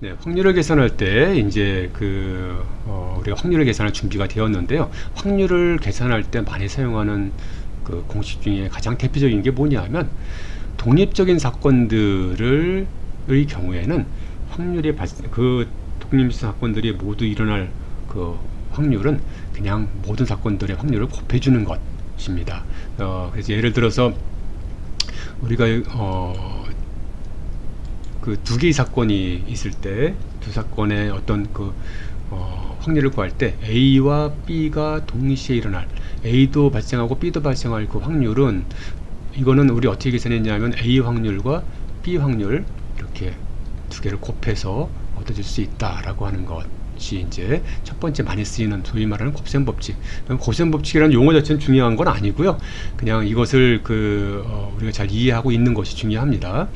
네, 확률을 계산할 때 이제 그 어, 우리가 확률을 계산할 준비가 되었는데요. 확률을 계산할 때 많이 사용하는 그 공식 중에 가장 대표적인 게 뭐냐면 독립적인 사건들을 의 경우에는 확률이 그 독립 사건들이 모두 일어날 그 확률은 그냥 모든 사건들의 확률을 곱해주는 것입니다. 어, 그래서 예를 들어서 우리가 어, 그 두 개의 사건이 있을 때 두 사건의 어떤 그 어, 확률을 구할 때 A와 B가 동시에 일어날 A도 발생하고 B도 발생할 그 확률은 이거는 우리 어떻게 계산했냐면 A 확률과 B 확률 이렇게 두 개를 곱해서 얻어질 수 있다라고 하는 것이 이제 첫 번째 많이 쓰이는 소위 말하는 곱셈 법칙. 곱셈 법칙이라는 용어 자체는 중요한 건 아니고요. 그냥 이것을 그 어, 우리가 잘 이해하고 있는 것이 중요합니다.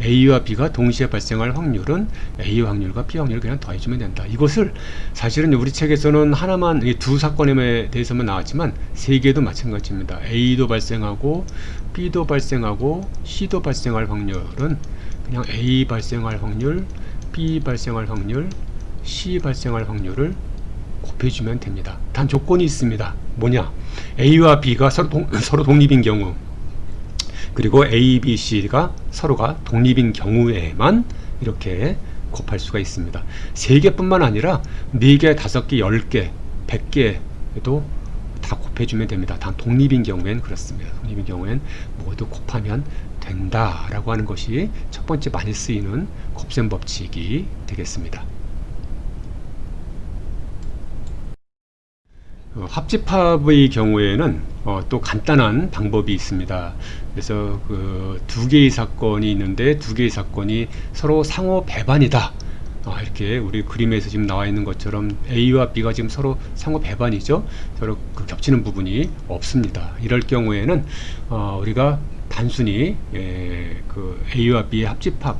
A와 B가 동시에 발생할 확률은 A 확률과 B 확률을 그냥 더해주면 된다. 이것을 사실은 우리 책에서는 하나만 이두 사건에 대해서만 나왔지만 세 개도 마찬가지입니다. A도 발생하고 B도 발생하고 C도 발생할 확률은 그냥 A 발생할 확률, B 발생할 확률, C 발생할 확률을 곱해주면 됩니다. 단 조건이 있습니다. 뭐냐? A와 B가 서로, 동, 서로 독립인 경우 그리고 A, B, C가 서로가 독립인 경우에만 이렇게 곱할 수가 있습니다. 세 개뿐만 아니라 네 개, 다섯 개, 열 개, 백 개도 다 곱해주면 됩니다. 단 독립인 경우엔 그렇습니다. 독립인 경우엔 모두 곱하면 된다라고 하는 것이 첫 번째 많이 쓰이는 곱셈 법칙이 되겠습니다. 어, 합집합의 경우에는 어, 또 간단한 방법이 있습니다. 그래서 그 두 개의 사건이 있는데 두 개의 사건이 서로 상호 배반이다. 아, 이렇게 우리 그림에서 지금 나와 있는 것처럼 A와 B가 지금 서로 상호 배반이죠. 서로 그 겹치는 부분이 없습니다. 이럴 경우에는 어, 우리가 단순히 예, 그 A와 B의 합집합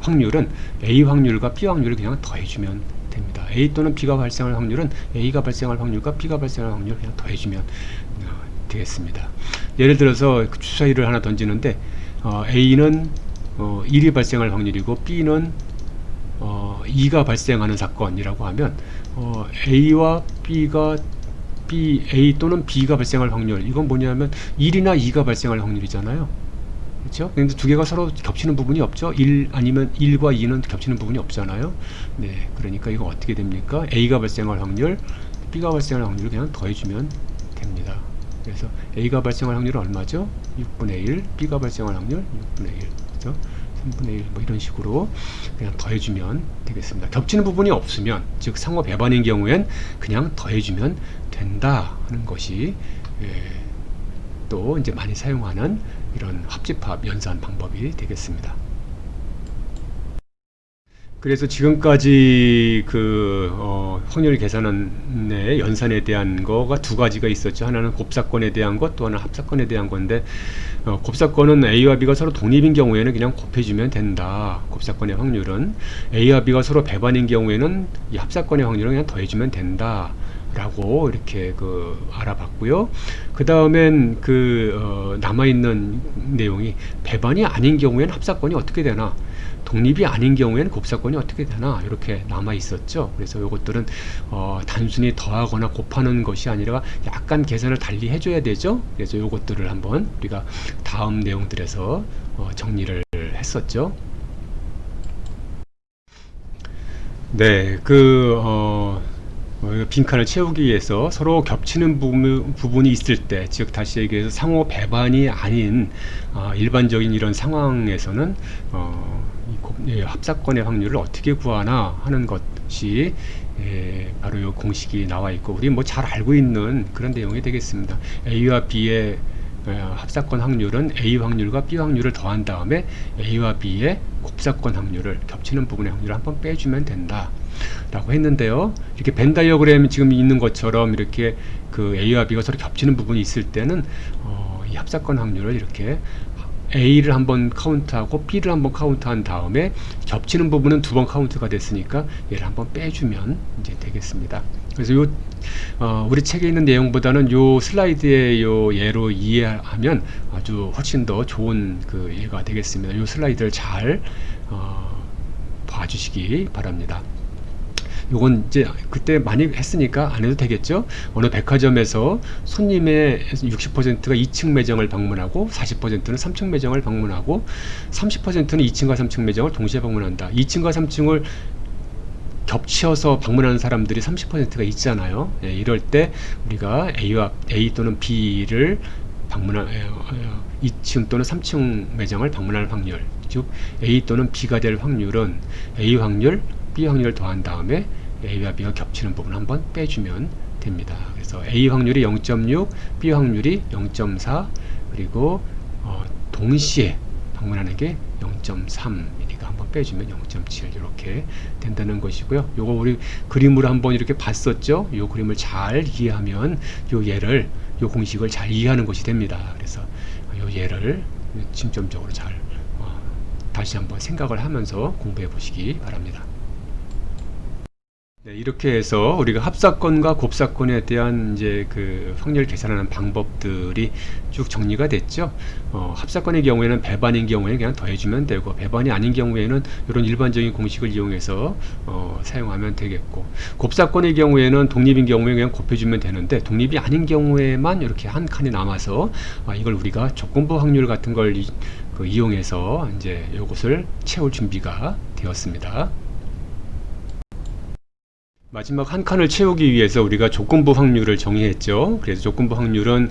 확률은 A 확률과 B 확률을 그냥 더해주면 됩니다. A 또는 B가 발생할 확률은 A가 발생할 확률과 B가 발생할 확률을 그냥 더해주면 어, 되겠습니다. 예를 들어서 그 주사위를 하나 던지는데 어, A는 어, 1이 발생할 확률이고 B는 어, 2가 발생하는 사건이라고 하면 어, A와 B가 B, A 또는 B가 발생할 확률 이건 뭐냐면 1이나 2가 발생할 확률이잖아요. 그렇죠? 근데 두 개가 서로 겹치는 부분이 없죠. 1 아니면 1과 2는 겹치는 부분이 없잖아요. 네. 그러니까 이거 어떻게 됩니까? A가 발생할 확률, B가 발생할 확률을 그냥 더해주면 됩니다. 그래서 A가 발생할 확률은 얼마죠? 6분의 1, B가 발생할 확률 6분의 1. 그죠? 3분의 1, 뭐 이런 식으로 그냥 더해주면 되겠습니다. 겹치는 부분이 없으면, 즉 상호 배반인 경우엔 그냥 더해주면 된다 하는 것이 예, 또 이제 많이 사용하는 이런 합집합 연산 방법이 되겠습니다. 그래서 지금까지 그 어, 확률 계산의 연산에 대한 거가 두 가지가 있었죠. 하나는 곱사건에 대한 것, 또 하나는 합사건에 대한 건데 어, 곱사건은 A와 B가 서로 독립인 경우에는 그냥 곱해주면 된다. 곱사건의 확률은 A와 B가 서로 배반인 경우에는 이 합사건의 확률을 그냥 더해주면 된다. 라고 이렇게 그 알아봤고요. 그 다음엔 그 어, 남아있는 내용이 배반이 아닌 경우에는 합사건이 어떻게 되나 독립이 아닌 경우에는 곱사건이 어떻게 되나 이렇게 남아 있었죠. 그래서 이것들은 어, 단순히 더하거나 곱하는 것이 아니라 약간 계산을 달리 해줘야 되죠. 그래서 이것들을 한번 우리가 다음 내용들에서 어, 정리를 했었죠. 네, 그 어, 어, 빈칸을 채우기 위해서 서로 겹치는 부분, 부분 이 있을 때, 즉 다시 얘기해서 상호 배반이 아닌 어, 일반적인 이런 상황에서는 어, 이 곱- 예, 합사건의 확률을 어떻게 구하나 하는 것이 예, 바로 이 공식이 나와 있고 우리 뭐 잘 알고 있는 그런 내용이 되겠습니다. A와 B의 어, 합사건 확률은 A 확률과 B 확률을 더한 다음에 A와 B의 곱사건 확률을 겹치는 부분의 확률을 한번 빼주면 된다. 라고 했는데요. 이렇게 벤 다이어그램이 지금 있는 것처럼 이렇게 그 A와 B가 서로 겹치는 부분이 있을 때는 어, 이 합사건 확률을 이렇게 A를 한번 카운트하고 B를 한번 카운트한 다음에 겹치는 부분은 두 번 카운트가 됐으니까 얘를 한번 빼주면 이제 되겠습니다. 그래서 요 어, 우리 책에 있는 내용보다는 요 슬라이드의 요 예로 이해하면 아주 훨씬 더 좋은 그 예가 되겠습니다. 요 슬라이드를 잘 어, 봐주시기 바랍니다. 요건 이제 그때 많이 했으니까 안 해도 되겠죠. 어느 백화점에서 손님의 60%가 2층 매장을 방문하고 40%는 3층 매장을 방문하고 30%는 2층과 3층 매장을 동시에 방문한다. 2층과 3층을 겹쳐서 방문하는 사람들이 30%가 있잖아요. 예, 이럴 때 우리가 A와 A 또는 B를 방문할 2층 또는 3층 매장을 방문할 확률, 즉 A 또는 B가 될 확률은 A 확률, B 확률을 더한 다음에 A와 B가 겹치는 부분 을 한번 빼주면 됩니다. 그래서 A 확률이 0.6, B 확률이 0.4, 그리고 어, 동시에 방문하는 게 0.3이니까 한번 빼주면 0.7 이렇게 된다는 것이고요. 요거 우리 그림으로 한번 이렇게 봤었죠. 요 그림을 잘 이해하면 요 예를 요 공식을 잘 이해하는 것이 됩니다. 그래서 요 예를 중점적으로 잘 어, 다시 한번 생각을 하면서 공부해 보시기 바랍니다. 네, 이렇게 해서 우리가 합사건과 곱사건에 대한 이제 그 확률 계산하는 방법들이 쭉 정리가 됐죠. 어, 합사건의 경우에는 배반인 경우에 그냥 더해주면 되고 배반이 아닌 경우에는 이런 일반적인 공식을 이용해서 어, 사용하면 되겠고 곱사건의 경우에는 독립인 경우에 그냥 곱해주면 되는데 독립이 아닌 경우에만 이렇게 한 칸이 남아서 아, 이걸 우리가 조건부 확률 같은 걸 이, 그 이용해서 이제 이것을 채울 준비가 되었습니다. 마지막 한 칸을 채우기 위해서 우리가 조건부 확률을 정의했죠. 그래서 조건부 확률은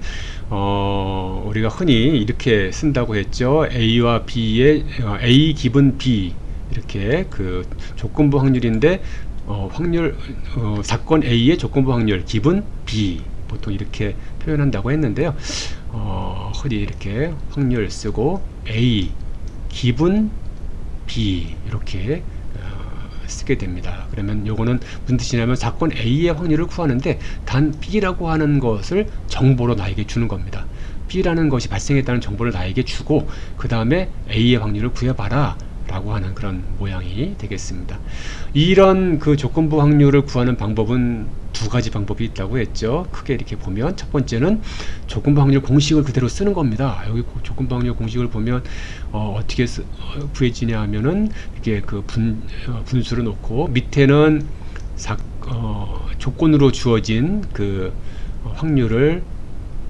어, 우리가 흔히 이렇게 쓴다고 했죠. A와 B의 어, A 기분 B 이렇게 그 조건부 확률인데 어, 확률 어, 사건 A의 조건부 확률 기분 B 보통 이렇게 표현한다고 했는데요. 어, 흔히 이렇게 확률 쓰고 A 기분 B 이렇게 쓰게 됩니다. 그러면 요거는 무슨 뜻이냐면 사건 A의 확률을 구하는데 단 B라고 하는 것을 정보로 나에게 주는 겁니다. B라는 것이 발생했다는 정보를 나에게 주고 그 다음에 A의 확률을 구해봐라 라고 하는 그런 모양이 되겠습니다. 이런 그 조건부 확률을 구하는 방법은 두 가지 방법이 있다고 했죠. 크게 이렇게 보면 첫 번째는 조건부 확률 공식을 그대로 쓰는 겁니다. 여기 조건부 확률 공식을 보면 어, 떻게 어, 구해지냐 하면은 이게 그 분, 어, 분수를 놓고 밑에는 사, 어, 조건으로 주어진 그 확률을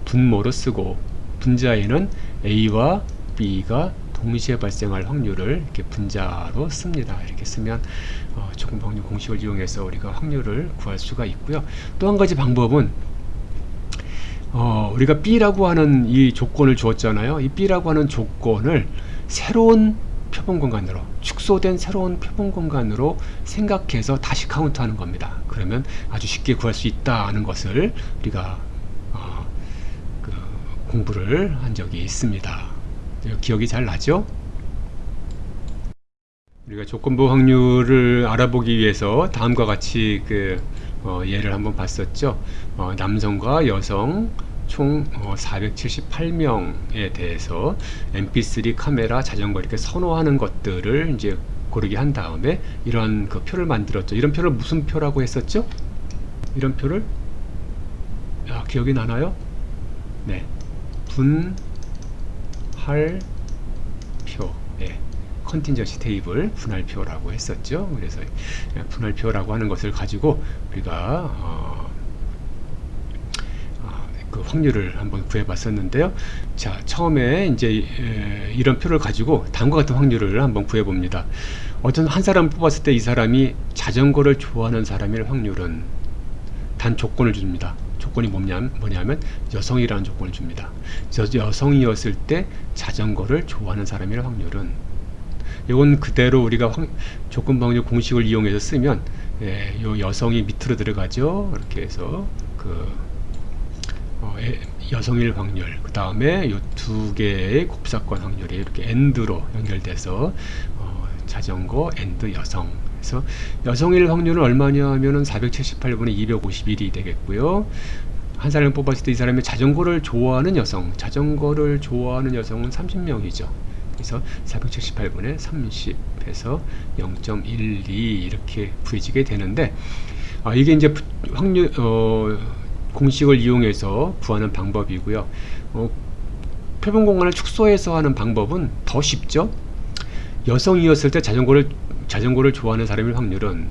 분모로 쓰고 분자에는 A와 B가 동시에 발생할 확률을 이렇게 분자로 씁니다. 이렇게 쓰면 어, 조건 확률 공식을 이용해서 우리가 확률을 구할 수가 있고요. 또 한 가지 방법은 어, 우리가 B라고 하는 이 조건을 주었잖아요. 이 B라고 하는 조건을 새로운 표본 공간으로 축소된 새로운 표본 공간으로 생각해서 다시 카운트하는 겁니다. 그러면 아주 쉽게 구할 수 있다는 것을 우리가 어, 그 공부를 한 적이 있습니다. 기억이 잘 나죠? 우리가 조건부 확률을 알아보기 위해서 다음과 같이 그 어, 예를 한번 봤었죠. 어, 남성과 여성 총 어, 478명에 대해서 MP3 카메라 자전거 이렇게 선호하는 것들을 이제 고르게 한 다음에 이런 그 표를 만들었죠. 이런 표를 무슨 표라고 했었죠? 이런 표를 아, 기억이 나나요? 네. 분 분할표 예, 컨틴전시 테이블 분할표라고 했었죠. 그래서 예, 분할표라고 하는 것을 가지고 우리가 어, 어, 그 확률을 한번 구해봤었는데요. 자, 처음에 이제 에, 이런 표를 가지고 다음과 같은 확률을 한번 구해봅니다. 어떤 한 사람 뽑았을 때 이 사람이 자전거를 좋아하는 사람일 확률은 단 조건을 줍니다. 조건이 뭐냐, 뭐냐면 여성이라는 조건을 줍니다. 여성이었을 때 자전거를 좋아하는 사람의 확률은 이건 그대로 우리가 황, 조건 방류 공식을 이용해서 쓰면 예, 요 여성이 밑으로 들어가죠. 이렇게 해서 그 어, 예, 여성일 확률 그 다음에 요 두 개의 곱사건 확률이 이렇게 엔드로 연결돼서 어, 자전거 엔드 여성 그래서 여성일 확률은 얼마냐 하면은 478분의 251이 되겠고요. 한 사람을 뽑았을 때 이 사람이 자전거를 좋아하는 여성, 자전거를 좋아하는 여성은 30명이죠. 그래서 478분의 30에서 0.12 이렇게 구해지게 되는데 아, 이게 이제 확률 어, 공식을 이용해서 구하는 방법이고요. 어, 표본 공간을 축소해서 하는 방법은 더 쉽죠. 여성이었을 때 자전거를 자전거를 좋아하는 사람의 확률은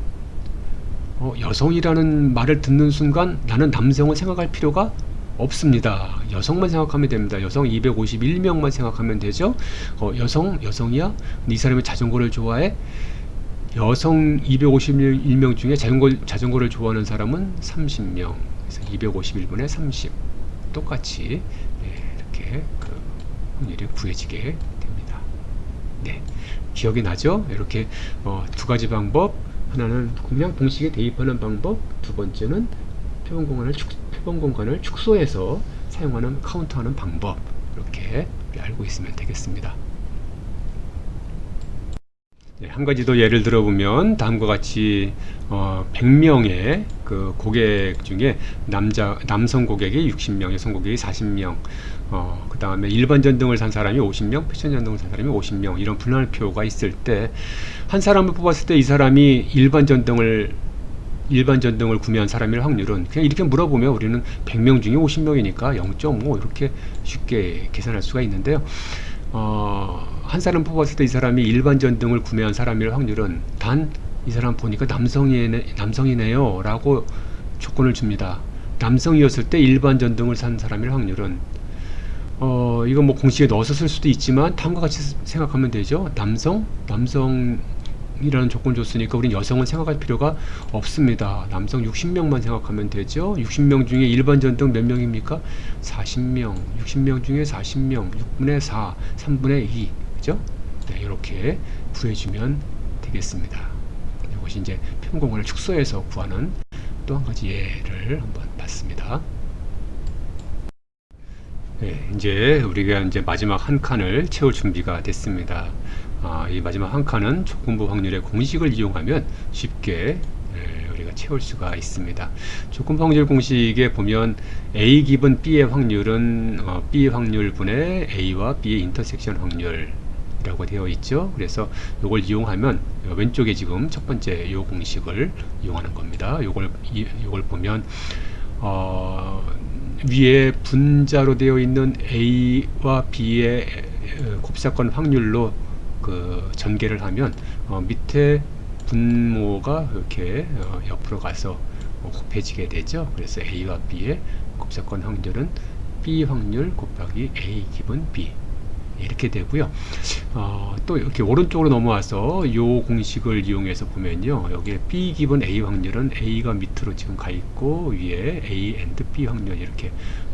어, 여성이라는 말을 듣는 순간 나는 남성을 생각할 필요가 없습니다. 여성만 생각하면 됩니다. 여성 251명만 생각하면 되죠. 어, 여성, 여성이야? 이 사람이 자전거를 좋아해? 여성 251명 중에 자전거, 자전거를 좋아하는 사람은 30명. 그래서 251분의 30. 똑같이 네, 이렇게 그 확률이 구해지게 됩니다. 네, 기억이 나죠? 이렇게 어, 두 가지 방법. 하나는 그냥 공식에 대입하는 방법. 두 번째는 표본 공간을 축, 표본 공간을 축소해서 사용하는 카운트하는 방법. 이렇게 알고 있으면 되겠습니다. 네, 한 가지 더 예를 들어보면 다음과 같이 어, 100명의 그 고객 중에 남자 남성 고객이 60명, 여성 고객이 40명, 어, 그 다음에 일반 전등을 산 사람이 50명, 패션 전등을 산 사람이 50명 이런 분할표가 있을 때 한 사람을 뽑았을 때 이 사람이 일반 전등을 일반 전등을 구매한 사람의 확률은 그냥 이렇게 물어보면 우리는 100명 중에 50명이니까 0.5 이렇게 쉽게 계산할 수가 있는데요. 어, 한 사람 뽑았을 때 이 사람이 일반 전등을 구매한 사람일 확률은 단 이 사람 보니까 남성이네, 남성이네요 라고 조건을 줍니다. 남성이었을 때 일반 전등을 산 사람일 확률은 어, 이거 뭐 공식에 넣어서 쓸 수도 있지만 다음과 같이 생각하면 되죠. 남성, 남성 이라는 조건 줬으니까 우린 여성은 생각할 필요가 없습니다. 남성 60명만 생각하면 되죠. 60명 중에 일반 전등 몇 명입니까? 40명. 60명 중에 40명. 6분의 4, 3분의 2. 그죠? 네, 이렇게 구해주면 되겠습니다. 이것이 이제 평공간을 축소해서 구하는 또 한 가지 예를 한번 봤습니다. 네, 이제 우리가 이제 마지막 한 칸을 채울 준비가 됐습니다. 아, 이 마지막 한 칸은 조건부 확률의 공식을 이용하면 쉽게 네, 우리가 채울 수가 있습니다. 조건부 확률 공식에 보면 A 기분 B의 확률은 어, B 확률 분의 A와 B의 인터섹션 확률이라고 되어 있죠. 그래서 이걸 이용하면 왼쪽에 지금 첫 번째 요 공식을 이용하는 겁니다. 요걸 이, 요걸 보면 어, 위에 분자로 되어 있는 A와 B의 곱사건 확률로 그 전개를 하면 어, 밑에 분모가 이렇게 어, 옆으로 가서 어, 곱해지게 되죠. 그래서 A와 B의 곱사건 확률은 B 확률 곱하기 A 기분 B 이렇게 되고요. 어, 또 이렇게 오른쪽으로 넘어와서 이 공식을 이용해서 보면요. 여기에 B 기분 A 확률은 A가 밑으로 지금 가 있고 위에 A and B 확률 이렇게 어,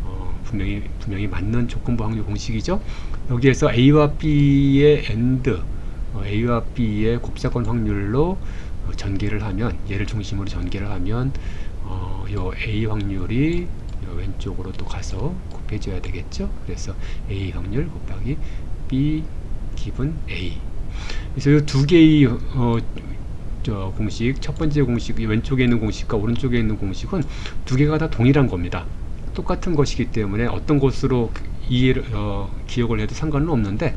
분명히 분명히 맞는 조건부 확률 공식이죠. 여기에서 A와 B의 and 어, A와 B의 곱사건 확률로 어, 전개를 하면 얘를 중심으로 전개를 하면 어, 요 A 확률이 요 왼쪽으로 또 가서 곱해져야 되겠죠. 그래서 A 확률 곱하기 B 기분 A. 그래서 이 두 개의 어, 저 공식 첫 번째 공식 왼쪽에 있는 공식과 오른쪽에 있는 공식은 두 개가 다 동일한 겁니다. 똑같은 것이기 때문에 어떤 것으로 이해를 어, 기억을 해도 상관은 없는데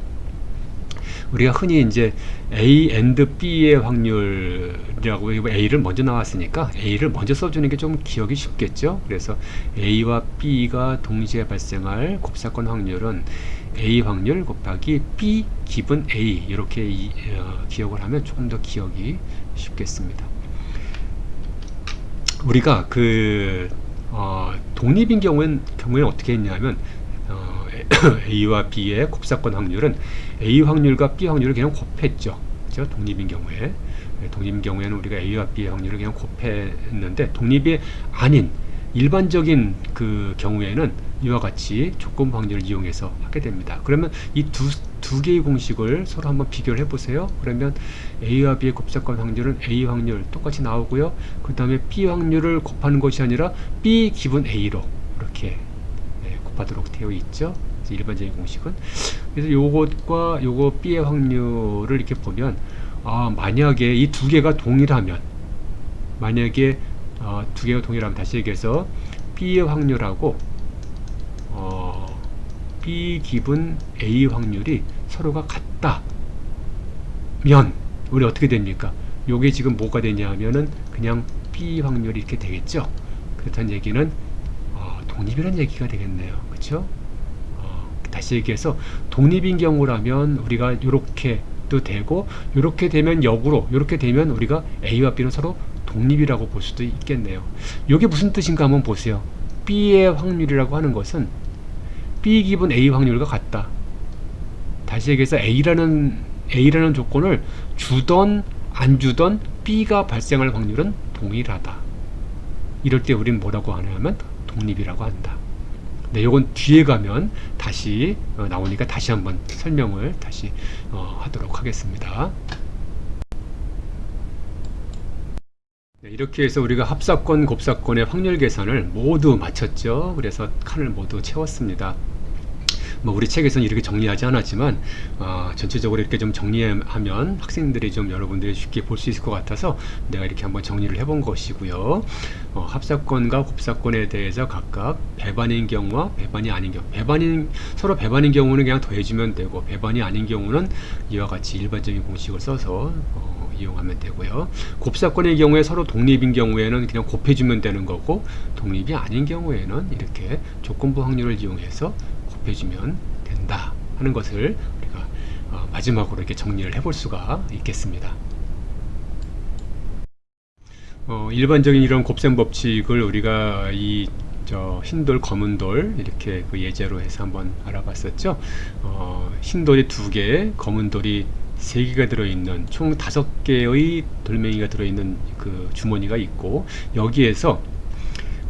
우리가 흔히 이제 A and B의 확률이라고 A를 먼저 나왔으니까 A를 먼저 써주는 게 좀 기억이 쉽겠죠. 그래서 A와 B가 동시에 발생할 곱사건 확률은 A 확률 곱하기 B 기분 A 이렇게 이, 어, 기억을 하면 조금 더 기억이 쉽겠습니다. 우리가 그 어, 독립인 경우엔 경우에는 어떻게 했냐면 어, A와 B의 곱사건 확률은 A 확률과 B 확률을 그냥 곱했죠. 그죠? 독립인 경우에 독립인 경우에는 우리가 A와 B의 확률을 그냥 곱했는데 독립이 아닌 일반적인 그 경우에는 이와 같이 조건 확률을 이용해서 하게 됩니다. 그러면 이두 두 개의 공식을 서로 한번 비교를 해보세요. 그러면 A와 B의 곱사건 확률은 A 확률 똑같이 나오고요. 그 다음에 B 확률을 곱하는 것이 아니라 B 기분 A로 이렇게 네, 곱하도록 되어 있죠. 일반적인 공식은 그래서 요것과 요거 B의 확률을 이렇게 보면 아 만약에 이 두 개가 동일하면 만약에 어, 두 개가 동일하면 다시 얘기해서 B의 확률하고 어, B 기분 A 확률이 서로가 같다면 우리 어떻게 됩니까? 요게 지금 뭐가 되냐 하면은 그냥 B 확률이 이렇게 되겠죠. 그렇다는 얘기는 어, 독립이라는 얘기가 되겠네요. 그렇죠? 어, 다시 얘기해서 독립인 경우라면 우리가 이렇게 도 되고 이렇게 되면 역으로 이렇게 되면 우리가 A와 B는 서로 독립이라고 볼 수도 있겠네요. 이게 무슨 뜻인가 한번 보세요. B의 확률이라고 하는 것은 B 기분 A 확률과 같다. 다시 얘기해서 A라는 A라는 조건을 주던 안 주던 B가 발생할 확률은 동일하다. 이럴 때 우리는 뭐라고 하냐면 독립이라고 한다. 네, 요건 뒤에 가면 다시 어, 나오니까 다시 한번 설명을 다시 어, 하도록 하겠습니다. 네, 이렇게 해서 우리가 합사건, 곱사건의 확률 계산을 모두 마쳤죠. 그래서 칸을 모두 채웠습니다. 뭐 우리 책에서는 이렇게 정리하지 않았지만 어, 전체적으로 이렇게 좀 정리하면 학생들이 좀 여러분들이 쉽게 볼 수 있을 것 같아서 내가 이렇게 한번 정리를 해본 것이고요. 어, 합사건과 곱사건에 대해서 각각 배반인 경우와 배반이 아닌 경우, 배반인 서로 배반인 경우는 그냥 더해주면 되고 배반이 아닌 경우는 이와 같이 일반적인 공식을 써서 어, 이용하면 되고요. 곱사건의 경우에 서로 독립인 경우에는 그냥 곱해주면 되는 거고 독립이 아닌 경우에는 이렇게 조건부 확률을 이용해서 곱해주면 된다 하는 것을 우리가 어, 마지막으로 이렇게 정리를 해볼 수가 있겠습니다. 어, 일반적인 이런 곱셈 법칙을 우리가 이 저 흰돌, 검은 돌 이렇게 그 예제로 해서 한번 알아봤었죠. 어, 흰돌이 두 개, 검은 돌이 세 개가 들어있는 총 다섯 개의 돌멩이가 들어있는 그 주머니가 있고 여기에서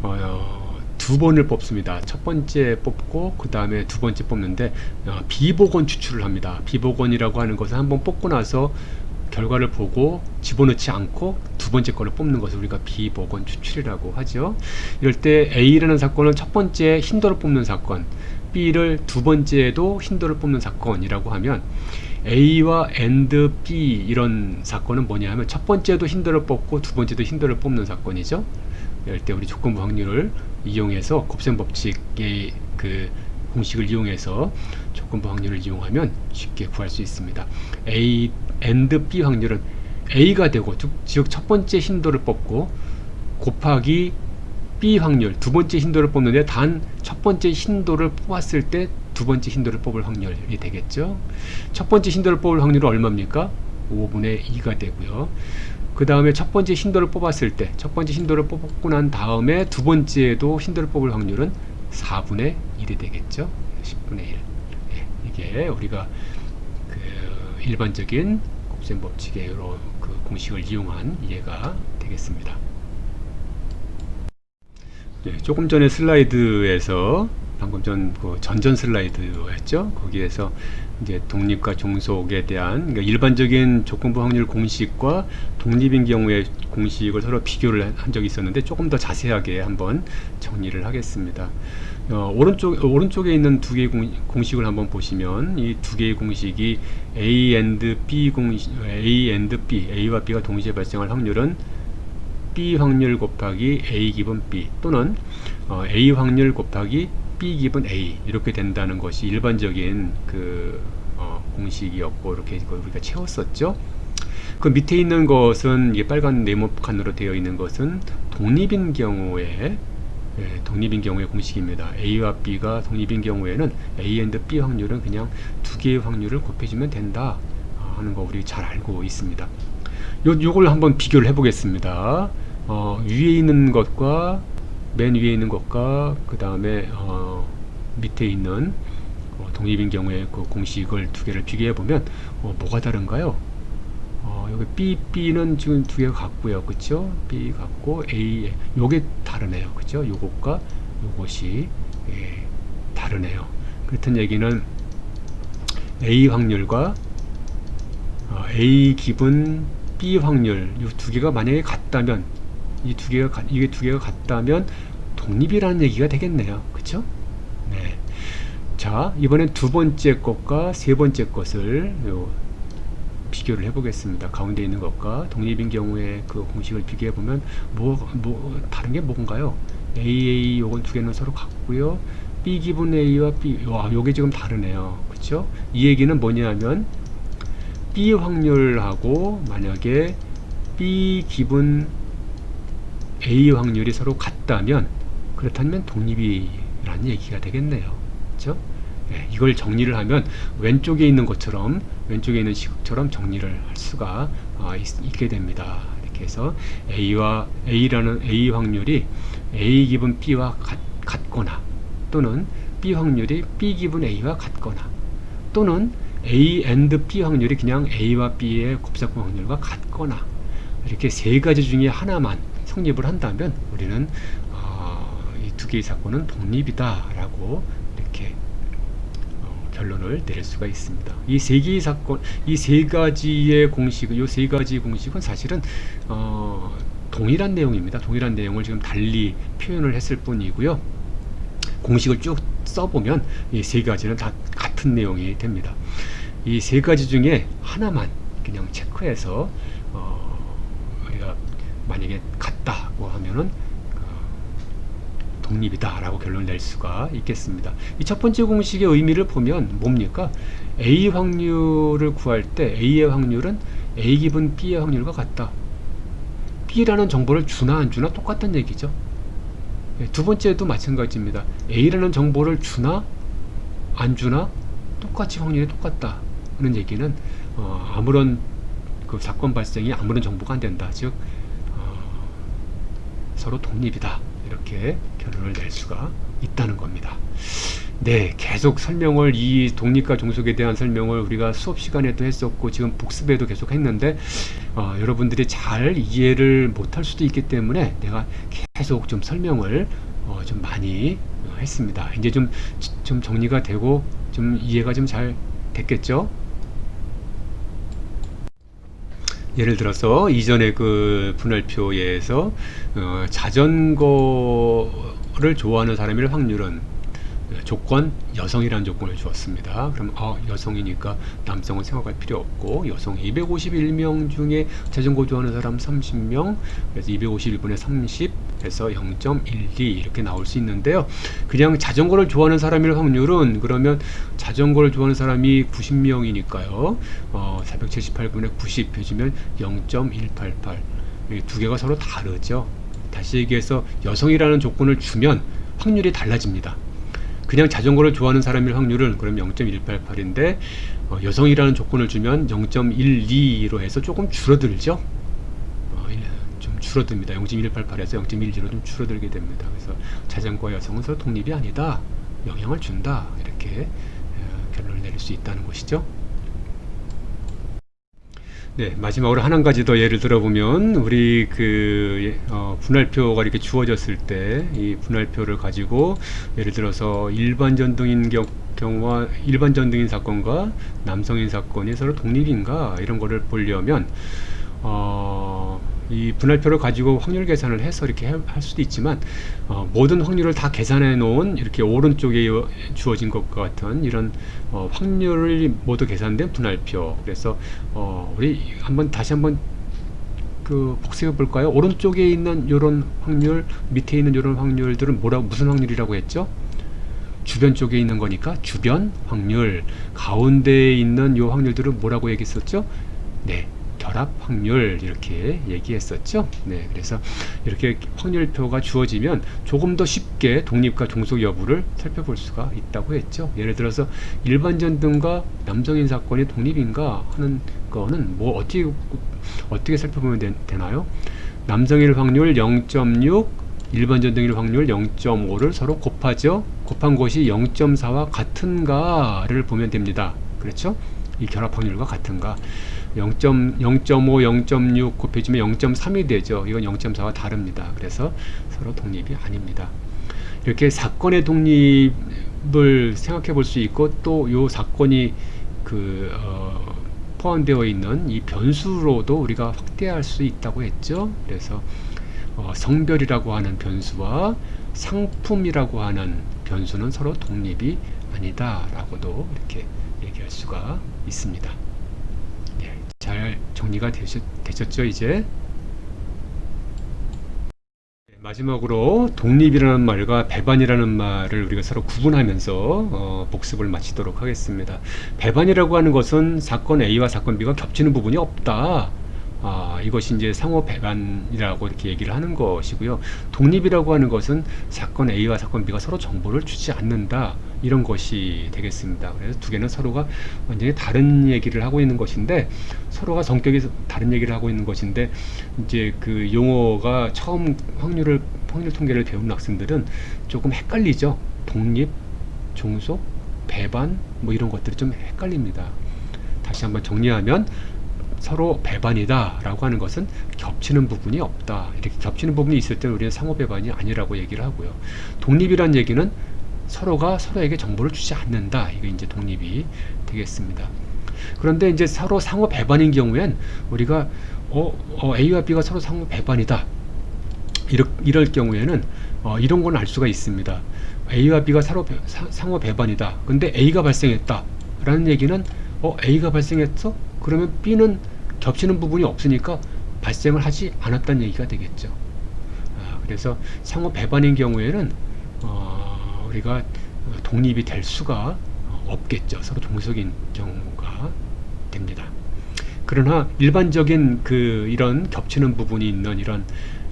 어, 두 번을 뽑습니다. 첫 번째 뽑고 그 다음에 두 번째 뽑는데 어, 비복원 추출을 합니다. 비복원이라고 하는 것은 한번 뽑고 나서 결과를 보고 집어넣지 않고 두 번째 거를 뽑는 것을 우리가 비복원 추출이라고 하죠. 이럴 때 A라는 사건은 첫 번째 힌더를 뽑는 사건, B를 두 번째에도 힌더를 뽑는 사건이라고 하면 A와 AND B 이런 사건은 뭐냐 하면 첫 번째도 힌더를 뽑고 두 번째도 힌더를 뽑는 사건이죠. 이럴 때 우리 조건부 확률을 이용해서 곱셈 법칙의 그 공식을 이용해서 조건부 확률을 이용하면 쉽게 구할 수 있습니다. A and B 확률은 A가 되고 즉 첫 번째 힌더를 뽑고 곱하기 B 확률 두 번째 힌더를 뽑는데 단 첫 번째 힌더를 뽑았을 때 두 번째 힌더를 뽑을 확률이 되겠죠. 첫 번째 힌더를 뽑을 확률은 얼마입니까? 5분의 2가 되고요. 그 다음에 첫 번째 힌더를 뽑았을 때, 첫 번째 힌더를 뽑고 난 다음에 두 번째에도 힌더를 뽑을 확률은 4분의 1이 되겠죠. 10분의 1. 예, 이게 우리가 그 일반적인 곱셈 법칙의 그 공식을 이용한 이해가 되겠습니다. 네, 조금 전에 슬라이드에서 방금 전 그 전전 슬라이드였죠. 거기에서 이제 독립과 종속에 대한 그러니까 일반적인 조건부 확률 공식과 독립인 경우의 공식을 서로 비교를 한 적이 있었는데 조금 더 자세하게 한번 정리를 하겠습니다. 어, 오른쪽 오른쪽에 있는 두 개의 공, 식을 한번 보시면 이 두 개의 공식이 A and B 공식 A and B A와 B가 동시에 발생할 확률은 B 확률 곱하기 A 기분 B 또는 어, A 확률 곱하기 B 기분 A 이렇게 된다는 것이 일반적인 그 어, 공식이었고 이렇게 우리가 채웠었죠. 그 밑에 있는 것은 이 빨간 네모 칸으로 되어 있는 것은 독립인 경우에 예, 독립인 경우의 공식입니다. A와 B가 독립인 경우에는 A and B 확률은 그냥 두 개의 확률을 곱해주면 된다 어, 하는 거 우리 잘 알고 있습니다. 요, 요걸 한번 비교를 해보겠습니다. 어, 위에 있는 것과 맨 위에 있는 것과 그 다음에 어, 밑에 있는 어, 독립인 경우에 그 공식을 두 개를 비교해 보면 어, 뭐가 다른가요? 어, 여기 B, B는 지금 두 개가 같고요, 그렇죠? B 같고 A, 요게 다르네요, 그렇죠? 요것과 요것이 예, 다르네요. 그렇던 얘기는 A 확률과 어, A 기분 B 확률 이 두 개가 만약에 같다면 이 두 개가 이게 두 개가 같다면 독립이라는 얘기가 되겠네요. 그렇죠? 네. 자, 이번엔 두 번째 것과 세 번째 것을 요, 비교를 해보겠습니다. 가운데 있는 것과 독립인 경우에 그 공식을 비교해 보면 뭐, 뭐 다른 게 뭔가요? AA 요건 두 개는 서로 같고요. B 기분 A와 B, 와, 요게 지금 다르네요. 그렇죠? 이 얘기는 뭐냐면 B 확률하고 만약에 B 기분 A 확률이 서로 같다면 그렇다면 독립이라는 얘기가 되겠네요. 그렇죠? 예, 이걸 정리를 하면 왼쪽에 있는 것처럼 왼쪽에 있는 시각처럼 정리를 할 수가 아, 있, 게 됩니다. 이렇게 해서 A와 A라는 A 확률이 A 기분 B와 같, 같거나 또는 B 확률이 B 기분 A와 같거나 또는 A and B 확률이 그냥 A와 B의 곱사건 확률과 같거나 이렇게 세 가지 중에 하나만 성립을 한다면 우리는 어, 이두 개의 사건은 독립이다라고 이렇게 어, 결론을 내릴 수가 있습니다. 이 세 개의 사건, 이 세 가지의 공식, 이 세 가지 공식은 사실은 어, 동일한 내용입니다. 동일한 내용을 지금 달리 표현을 했을 뿐이고요. 공식을 쭉 써보면 이 세 가지는 다 같은 내용이 됩니다. 이 세 가지 중에 하나만 그냥 체크해서 만약에 같다고 하면은 어, 독립이다라고 결론을 낼 수가 있겠습니다. 이 첫 번째 공식의 의미를 보면 뭡니까? A 확률을 구할 때 A의 확률은 A 기분 B의 확률과 같다. B라는 정보를 주나 안 주나 똑같은 얘기죠. 예, 두 번째도 마찬가지입니다. A라는 정보를 주나 안 주나 똑같이 확률이 똑같다. 는 얘기는 어, 아무런 그 사건 발생이 아무런 정보가 안 된다. 즉 어, 서로 독립이다. 이렇게 결론을 낼 수가 있다는 겁니다. 네, 계속 설명을 이 독립과 종속에 대한 설명을 우리가 수업 시간에도 했었고 지금 복습에도 계속 했는데 어, 여러분들이 잘 이해를 못할 수도 있기 때문에 내가 계속 좀 설명을 어, 좀 많이 했습니다. 이제 좀, 좀 정리가 되고 좀 이해가 좀 잘 됐겠죠? 예를 들어서 이전에 그 분할표에서 어, 자전거를 좋아하는 사람의 확률은 조건 여성이라는 조건을 주었습니다. 그럼 아, 여성이니까 남성은 생각할 필요 없고 여성 251명 중에 자전거 좋아하는 사람 30명 그래서 251분의 30 해서 0.12 이렇게 나올 수 있는데요. 그냥 자전거를 좋아하는 사람일 확률은 그러면 자전거를 좋아하는 사람이 90명이니까요. 어, 478분의 90 해주면 0.188. 두 개가 서로 다르죠. 다시 얘기해서 여성이라는 조건을 주면 확률이 달라집니다. 그냥 자전거를 좋아하는 사람일 확률은 그럼 0.188인데 어, 여성이라는 조건을 주면 0.12로 해서 조금 줄어들죠. 어, 좀 줄어듭니다. 0.188에서 0.10로 좀 줄어들게 됩니다. 그래서 자전거 여성은 서로 독립이 아니다. 영향을 준다. 이렇게 어, 결론을 내릴 수 있다는 것이죠. 네, 마지막으로 한 가지 더 예를 들어보면 우리 그 어, 분할표가 이렇게 주어졌을 때 이 분할표를 가지고 예를 들어서 일반 전등인 경우와 일반 전등인 사건과 남성인 사건이 서로 독립인가 이런 거를 보려면 어, 이 분할표를 가지고 확률 계산을 해서 이렇게 할 수도 있지만 어, 모든 확률을 다 계산해 놓은 이렇게 오른쪽에 주어진 것과 같은 이런 어, 확률이 모두 계산된 분할표 그래서 어, 우리 한번 다시 한번 그 복습해 볼까요? 오른쪽에 있는 이런 확률 밑에 있는 이런 확률들은 뭐라 무슨 확률이라고 했죠? 주변 쪽에 있는 거니까 주변 확률 가운데에 있는 이 확률들은 뭐라고 얘기했었죠? 네 결합 확률 이렇게 얘기했었죠. 네, 그래서 이렇게 확률표가 주어지면 조금 더 쉽게 독립과 종속 여부를 살펴볼 수가 있다고 했죠. 예를 들어서 일반 전 등과 남성인 사건이 독립인가 하는 거는 뭐 어떻게 어떻게 살펴보면 되, 나요 남성일 확률 0.6 일반 전등일 확률 0.5를 서로 곱하죠. 곱한 것이 0.4와 같은가를 보면 됩니다. 그렇죠? 이 결합 확률과 같은가. 0.0.5, 0.6 곱해주면 0.3이 되죠. 이건 0.4와 다릅니다. 그래서 서로 독립이 아닙니다. 이렇게 사건의 독립을 생각해 볼 수 있고 또 이 사건이 그 어, 포함되어 있는 이 변수로도 우리가 확대할 수 있다고 했죠. 그래서 어, 성별이라고 하는 변수와 상품이라고 하는 변수는 서로 독립이 아니다라고도 이렇게 얘기할 수가 있습니다. 잘 정리가 되셨, 되셨죠 이제 네, 마지막으로 독립이라는 말과 배반이라는 말을 우리가 서로 구분하면서 어, 복습을 마치도록 하겠습니다. 배반이라고 하는 것은 사건 A와 사건 B가 겹치는 부분이 없다. 아, 이것이 이제 상호 배반이라고 이렇게 얘기를 하는 것이고요. 독립이라고 하는 것은 사건 A와 사건 B가 서로 정보를 주지 않는다. 이런 것이 되겠습니다. 그래서 두 개는 서로가 완전히 다른 얘기를 하고 있는 것인데 서로가 성격이 다른 얘기를 하고 있는 것인데 이제 그 용어가 처음 확률을 확률 통계를 배운 학생들은 조금 헷갈리죠. 독립, 종속, 배반 뭐 이런 것들이 좀 헷갈립니다. 다시 한번 정리하면 서로 배반이다라고 하는 것은 겹치는 부분이 없다. 이렇게 겹치는 부분이 있을 때는 우리는 상호 배반이 아니라고 얘기를 하고요. 독립이란 얘기는 서로가 서로에게 정보를 주지 않는다. 이게 이제 독립이 되겠습니다. 그런데 이제 서로 상호 배반인 경우엔 우리가 어, 어, A와 B가 서로 상호 배반이다. 이럴, 이럴 경우에는 어, 이런 건 알 수가 있습니다. A와 B가 서로 배- 사- 상호 배반이다. 근데 A가 발생했다. 라는 얘기는 어, A가 발생했어? 그러면 B는 겹치는 부분이 없으니까 발생을 하지 않았다는 얘기가 되겠죠. 아, 그래서 상호 배반인 경우에는 어, 우리가 독립이 될 수가 없겠죠. 서로 종속인 경우가 됩니다. 그러나 일반적인 그 이런 겹치는 부분이 있는 이런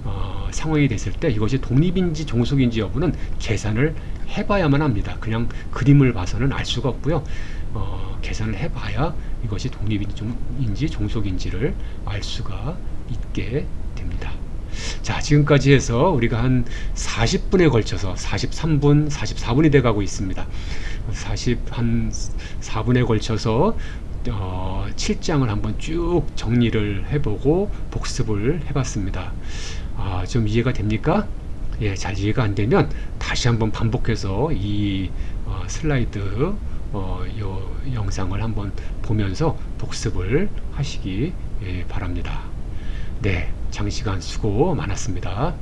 어, 상황이 됐을 때 이것이 독립인지 종속인지 여부는 계산을 해봐야만 합니다. 그냥 그림을 봐서는 알 수가 없고요. 어, 계산을 해봐야 이것이 독립인지 종속인지를 알 수가 있게 됩니다. 자, 지금까지 해서 우리가 한 40분에 걸쳐서 43분, 44분이 돼 가고 있습니다. 40 한 4분에 걸쳐서 어, 7장을 한번 쭉 정리를 해보고 복습을 해봤습니다. 아, 좀 이해가 됩니까? 예, 잘 이해가 안 되면 다시 한번 반복해서 이 어, 슬라이드 어, 요 영상을 한번 보면서 복습을 하시기 예, 바랍니다. 네, 장시간 수고 많았습니다.